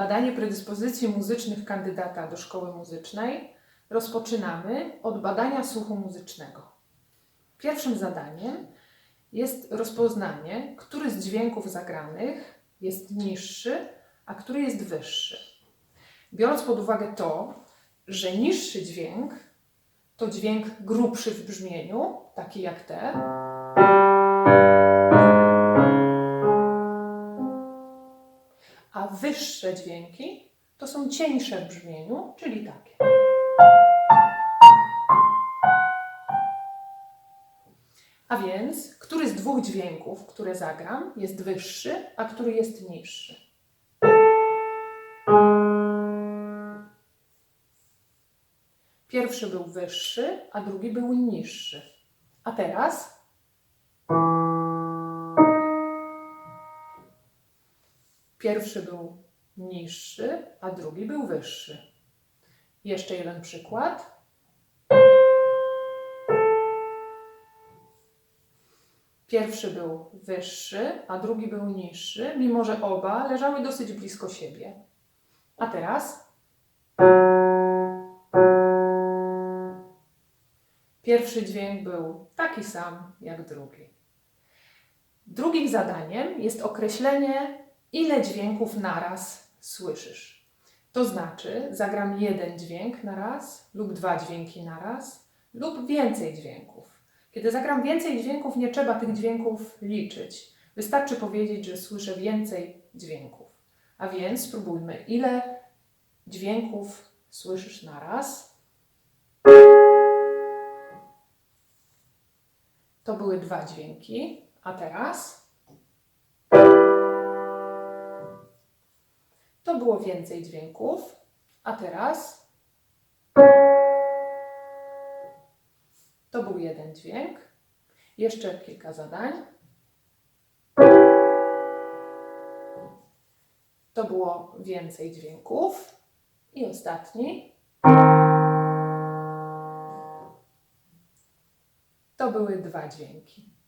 badanie predyspozycji muzycznych kandydata do szkoły muzycznej rozpoczynamy od badania słuchu muzycznego. Pierwszym zadaniem jest rozpoznanie, który z dźwięków zagranych jest niższy, a który jest wyższy. Biorąc pod uwagę to, że niższy dźwięk to dźwięk grubszy w brzmieniu, taki jak te, wyższe dźwięki to są cieńsze w brzmieniu, czyli takie. A więc, który z dwóch dźwięków, które zagram, jest wyższy, a który jest niższy? Pierwszy był wyższy, a drugi był niższy. A teraz pierwszy był niższy, a drugi był wyższy. Jeszcze jeden przykład. Pierwszy był wyższy, a drugi był niższy, mimo że oba leżały dosyć blisko siebie. A teraz pierwszy dźwięk był taki sam jak drugi. Drugim zadaniem jest określenie, ile dźwięków naraz słyszysz. To znaczy, zagram jeden dźwięk na raz, lub dwa dźwięki na raz, lub więcej dźwięków. Kiedy zagram więcej dźwięków, nie trzeba tych dźwięków liczyć. Wystarczy powiedzieć, że słyszę więcej dźwięków. A więc spróbujmy, ile dźwięków słyszysz na raz. To były dwa dźwięki, a teraz było więcej dźwięków, a teraz to był jeden dźwięk. Jeszcze kilka zadań. To było więcej dźwięków. I ostatni. To były dwa dźwięki.